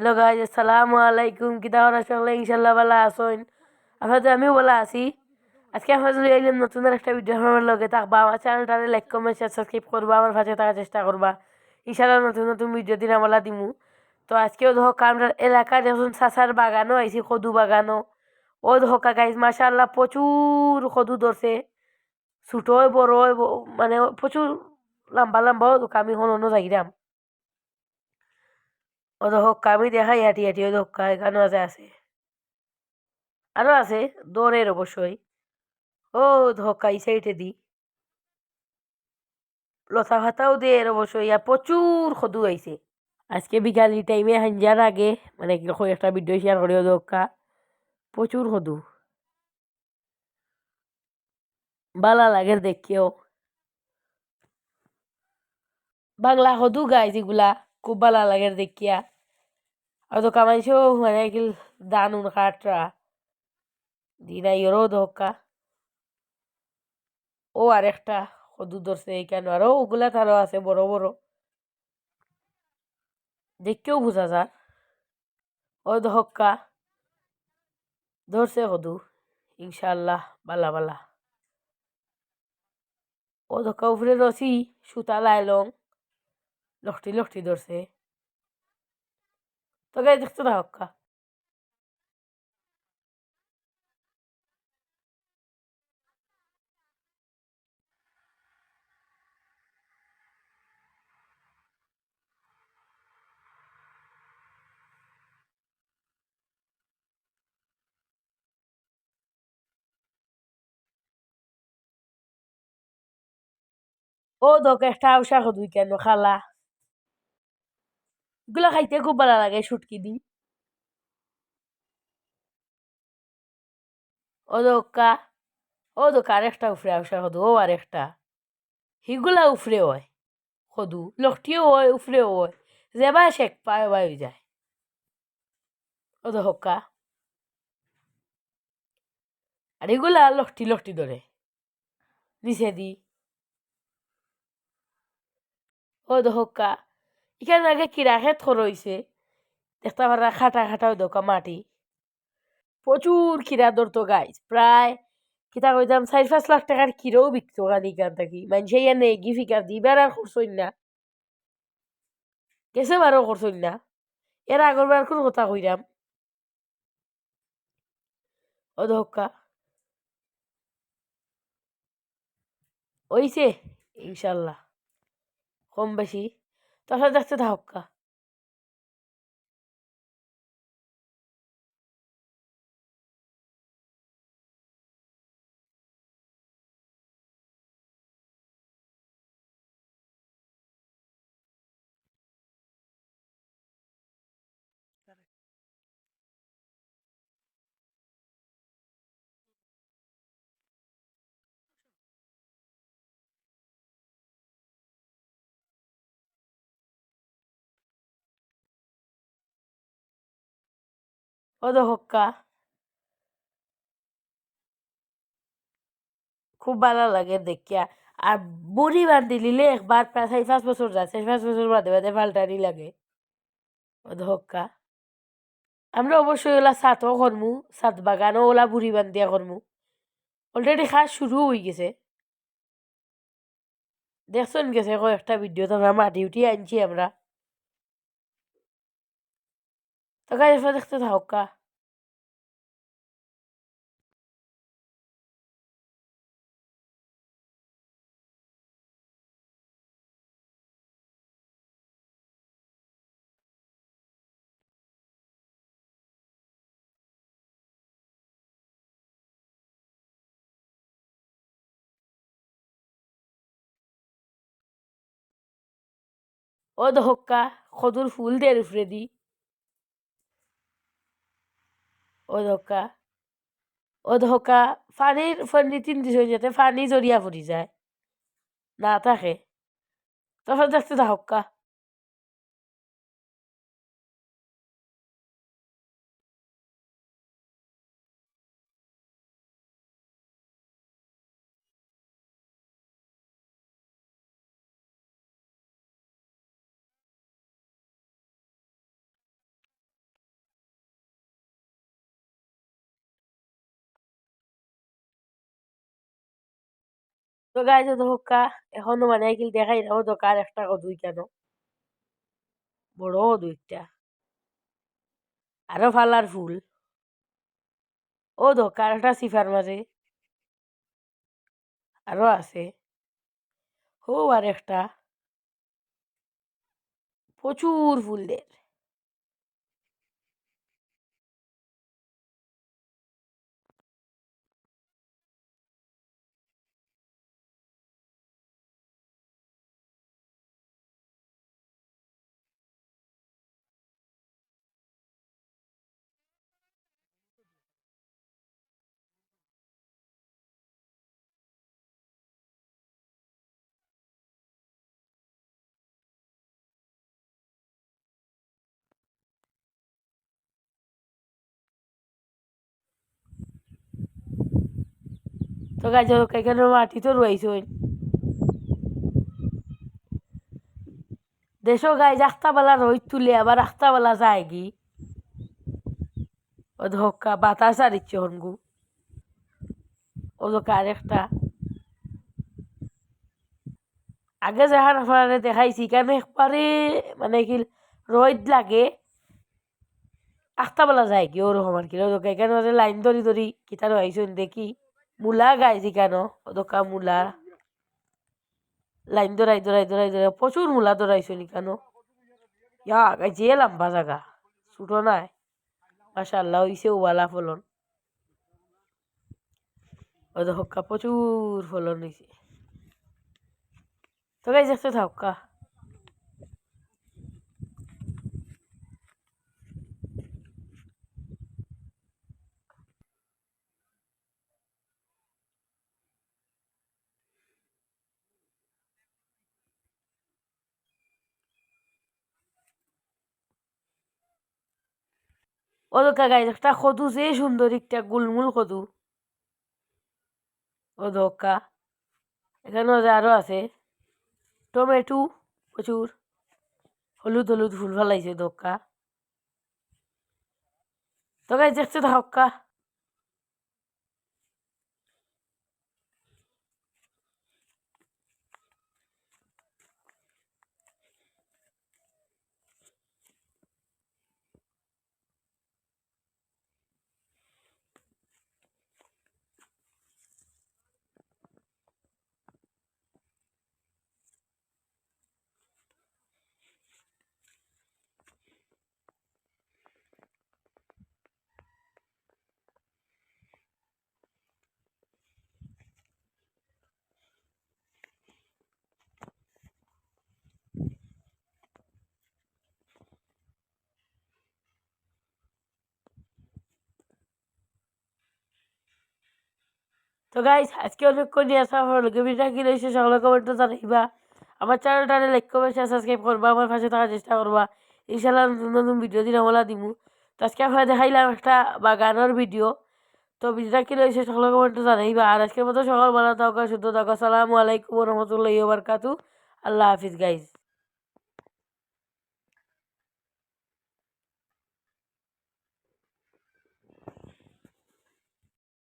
Hello guys আসসালামু আলাইকুম। কিতা হরা সকলে ইনশাল্লাহ ভালো আসুন আপনাদের আমিও ভালো আছি। আজকে আপনাদের এলাম নতুন একটা ভিডিও আমার লগে। থাকবা আমার চ্যানেলটারে লাইক কমেন্ট শেয়ার সাবস্ক্রাইব করবা, আমার পাশে থাকার চেষ্টা করবা। ইনশাল্লাহ নতুন নতুন ভিডিও দিন আমরা দিমু। তো আজকেও ধোক আমরা এলাকায় দেখুন সাসার বাগানও আইছি, কদু বাগানও। ও ধোকা গাইজ মাশাল্লাহ প্রচুর কদু ধরছে। ছোটো বড় মানে প্রচুর লম্বা লম্বা আমি হনো যাইরাম। ও হক্কা আমি দেখাই, হাঁটি হাঁটি ওই হক্কা এখানেও আছে আছে। আরও আছে দৌড়ের অবশ্যই। ও হক্কা এই সাইডে দি। লতা ভাতাও দিয়ে অবশ্যই, আর প্রচুর সদু আইছে। আজকে বিকালি টাইমে হাঞ্জার আগে মানে কীরকম একটা ভিডিও শেয়ার করি ও হক্কা। প্রচুর সদু বালা লাগে দেখিও। বাংলা সদু গাই যেগুলা খুব বালা লাগে দেখিয়া। ಅದು ಕಮನ್ಶು ಮನೆಗಿಲ್ ದಾನುನ್ ಕಾಟ್ರ দিন ইয়েরও ধোকা ও আরেকটা কদু ধরছে কেন আরও ওগুলা তারও আছে বড় বড় দেখকেও বোঝা যায় ও ধক্কা ধরছে কদু ইনশাল্লাহ বালা বালা ও ধক্কা উপরে রসি সুতা লাইলং লখটি লখটি ধরছে তো গাই দেখতে না হক্কা ও দোকে একটা আউসা দুই কেন খালা এগুলো খাইতে খুব ভালো লাগে, শুটকি দি ও দোকা ও দোকা আরেকটা উফরে আউসা সদু ও আরেকটা। হিগুলা উফরে হয়, সদু। লখটিও হয়, উফরেও হয়। যেবা শেখ পায় বাই যায়। ও দোকা আর এগুলা লখটি লখটি ধরে। নিচে দি। ও দোকা এখানে আগে কিরা খেত রয়েছে দেখতে পারা খাটা খাটাও দোকা মাটি। প্রচুর খিরা ধরতো গাইজ প্রায় কিতা কইতাম, চার পাঁচ লাখ টাকার কিরেও বিকতো গান এখান থাকি। মানুষে ইয়া নেই গি ফিকার দিবার আর করছই না। গেছে বারও করছই না। এর আগর বার কোন কথা কইরাম। ও ধক্কা ওইছে ইনশাল্লাহ। কম বেশি। তখন দেখতে ধাক্কা। হক্কা খুব ভালো লাগে দেখিয়া আর বুড়ি বান্ধি নিলে একবার প্রায় চার পাঁচ বছর যায় চার পাঁচ বছর বাদে বাদে পাল্টানি লাগে হক্কা আমরা অবশ্যই ওলা সাতও করমু সাত বাগানও ওলা বুড়ি বান্ধিয়া করমু অলরেডি খাস শুরু হয়ে গেছে দেখছেন গেছে কয়েকটা ভিডিও তো আমরা মাটি উঠিয়ে আনছি আমরা তো গাছ দেখতে থাকা ও ধক্কা খদুর ফুল দের উপরে অধকা ধক্কা পানির ফন্দি তিন দিন হয়ে যাতে পানি জড়িয়া পড়ি যায়। না থাকে তখন দেখতে ধক্কা তো গাইজ হোক্কা এখনও মানে কিল দেখাই না দোকান একটা কদুই কেন? বড় দুইটা আরও ফালার ফুল। ও দোকান একটা সিফার মাঝে আরও আছে। ও আর একটা প্রচুর ফুলদের। তো গাছ এখানে মাটি তো রয়েছে দেশো গাই রাস্তাবেলা রোদ তুলে আবার রাস্তাবেলা যায় কি ও ধক্কা বাতাস আর ইচ্ছে হনগু। ও দোকা আরেকটা আগে যাহার আপনারা দেখাইছি, কেন একবারে মানে কি রোদ লাগে আটটাবেলা যায় কি ওরকম আর কি। এখানে লাইন ধরি ধরি কিতারও আইসুন দেখি। মূলা গাইছি কেন ও দোকা মূলা লাইন দৌড়াই দৌড়াই দৌড়াই দৌড়াই প্রচুর মূলা দৌড়াইছো নি কেন ইয়া যে লম্বা জায়গা ছোটো নাই মাসাল্লাহ হইছে ওয়ালা ফলন ওই তো হক্কা প্রচুর ফলন হয়েছে তো গাই দেখতে থাকা ওদকা গাইজ, একটা কদু যে সুন্দর, একটা গুলমুল কদু। ও এখানে এখানেও যে আরও আছে। টমেটো, প্রচুর। হলুদ হলুদ ফুল ফালাইছে দোকা তো গাইজ, দেখতে থাকা তো গাইস আজকে অনেকক্ষণ নিয়ে আসা হলো। ভিডিওটা কি রয়েছে সকলে কমেন্টে জানাইবা। আমার চ্যানেলটারে লাইক করবে শেয়ার সাবস্ক্রাইব করবা। আমার পাশে থাকার চেষ্টা করবা। ইনশাল্লাহ নতুন নতুন ভিডিও দিন আমলা দিমু। তো আজকে আপনারা দেখাইলাম একটা বাগানোর ভিডিও তো ভিডিওটা কি রয়েছে সকলে কমেন্টে জানাইবা। আর আজকের মতো সকাল বেলা থাকা শুদ্ধ থাকা। সালামু আলাইকুম রহমতুল্লাহ বারকাতু আল্লাহ হাফিজ গাইজ